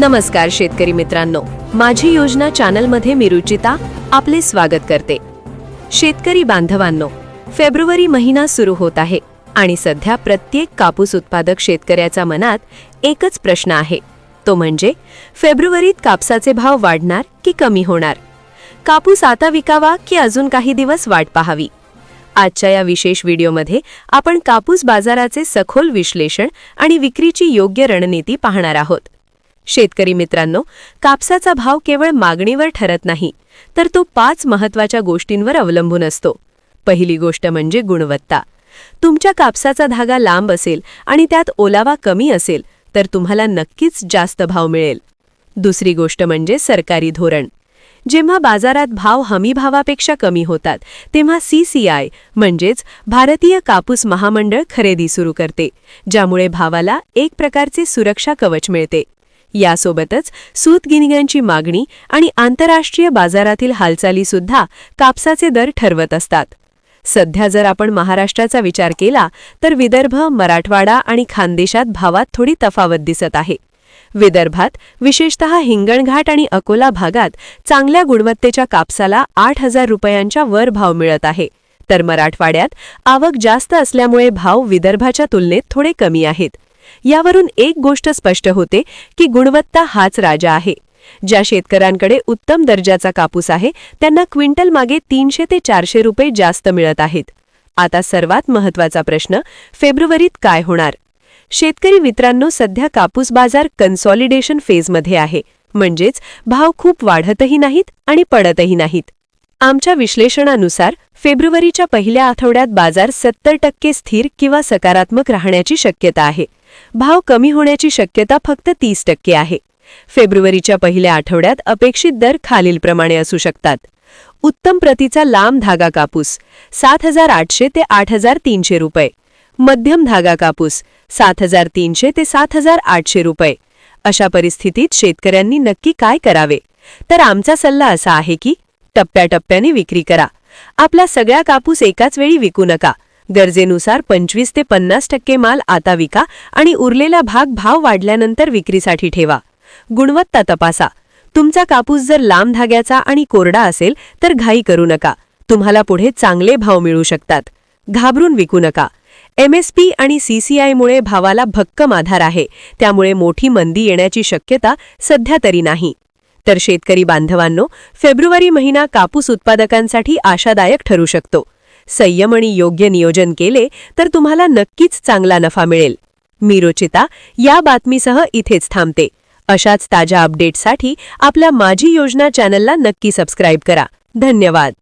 नमस्कार शेतकरी मित्रांनो. माझी योजना चॅनलमध्ये मी रुचिता आपले स्वागत करते. शेतकरी बांधवांनो फेब्रुवारी महिना सुरू होत आहे आणि सध्या प्रत्येक कापूस उत्पादक शेतकऱ्याच्या मनात एकच प्रश्न आहे. तो म्हणजे फेब्रुवारीत कापसाचे भाव वाढणार की कमी होणार? कापूस आता विकावा की अजून काही दिवस वाट पाहावी? आजच्या या विशेष व्हिडिओमध्ये आपण कापूस बाजाराचे सखोल विश्लेषण आणि विक्रीची योग्य रणनीती पाहणार आहोत. शेतकरी मित्रांनो कापसाचा भाव केवळ मागणीवर ठरत नाही तर तो पाच महत्त्वाच्या गोष्टींवर अवलंबून असतो. पहिली गोष्ट म्हणजे गुणवत्ता. तुमच्या कापसाचा धागा लांब असेल आणि त्यात ओलावा कमी असेल तर तुम्हाला नक्कीच जास्त भाव मिळेल. दुसरी गोष्ट म्हणजे सरकारी धोरण. जेव्हा बाजारात भाव हमी भावापेक्षा कमी होतात तेव्हा सीसीआय म्हणजेच भारतीय कापूस महामंडळ खरेदी सुरू करते ज्यामुळे भावाला एक प्रकारचे सुरक्षा कवच मिळते. यासोबतच सूतगिनिगांची मागणी आणि आंतरराष्ट्रीय बाजारातील हालचालीसुद्धा कापसाचे दर ठरवत असतात. सध्या जर आपण महाराष्ट्राचा विचार केला तर विदर्भ मराठवाडा आणि खानदेशात भावात थोडी तफावत दिसत आहे. विदर्भात विशेषतः हिंगणघाट आणि अकोला भागात चांगल्या गुणवत्तेच्या कापसाला आठ हजार रुपयांच्या वर भाव मिळत आहे. तर मराठवाड्यात आवक जास्त असल्यामुळे भाव विदर्भाच्या तुलनेत थोडे कमी आहेत. यावरून एक गोष्ट स्पष्ट होते की गुणवत्ता हाच राजा आहे. ज्या शेतकऱ्यांकडे उत्तम दर्जाचा कापूस आहे त्यांना क्विंटल मागे तीनशे ते चारशे रुपये जास्त मिळत आहेत. आता सर्वात महत्त्वाचा प्रश्न फेब्रुवारीत काय होणार? शेतकरी मित्रांनो सध्या कापूस बाजार कन्सॉलिडेशन फेजमध्ये आहे. म्हणजेच भाव खूप वाढतही नाहीत आणि पडतही नाहीत. आमच्या विश्लेषणानुसार फेब्रुवारीच्या पहिल्या आठवड्यात बाजार सत्तर टक्के स्थिर किंवा सकारात्मक राहण्याची शक्यता आहे. भाव कमी होण्याची शक्यता फक्त तीस टक्के आहे. फेब्रुवारीच्या पहिल्या आठवड्यात अपेक्षित दर खालीलप्रमाणे असू शकतात. उत्तम प्रतीचा लांब धागा कापूस सात हजार आठशे ते आठ हजार तीनशे रुपये. मध्यम धागा कापूस सात हजार तीनशे ते सात हजार आठशे रुपये. अशा परिस्थितीत शेतकऱ्यांनी नक्की काय करावे? तर आमचा सल्ला असा आहे की टप्प्याटप्प्याने विक्री करा. आपला सगळा कापूस एकाच वेळी विकू नका. गरजेनुसार पंचवीस ते पन्नास टक्के माल आता विका आणि उरलेला भाग भाव वाढल्यानंतर विक्रीसाठी ठेवा. गुणवत्ता तपासा. तुमचा कापूस जर लांब धाग्याचा आणि कोरडा असेल तर घाई करू नका. तुम्हाला पुढे चांगले भाव मिळू शकतात. घाबरून विकू नका. एमएसपी आणि सीसीआयमुळे भावाला भक्कम आधार आहे. त्यामुळे मोठी मंदी येण्याची शक्यता सध्या तरी नाही. तर शेतकरी बांधवांनो फेब्रुवारी महिना कापूस उत्पादकांसाठी आशादायक ठरू शकतो. संयम आणि योग्य नियोजन केले तर तुम्हाला नक्कीच चांगला नफा मिळेल. मी रुचिता या बातमीसह इथेच थांबते. अशाच ताज्या अपडेटसाठी आपल्या माझी योजना चॅनलला नक्की सबस्क्राईब करा. धन्यवाद!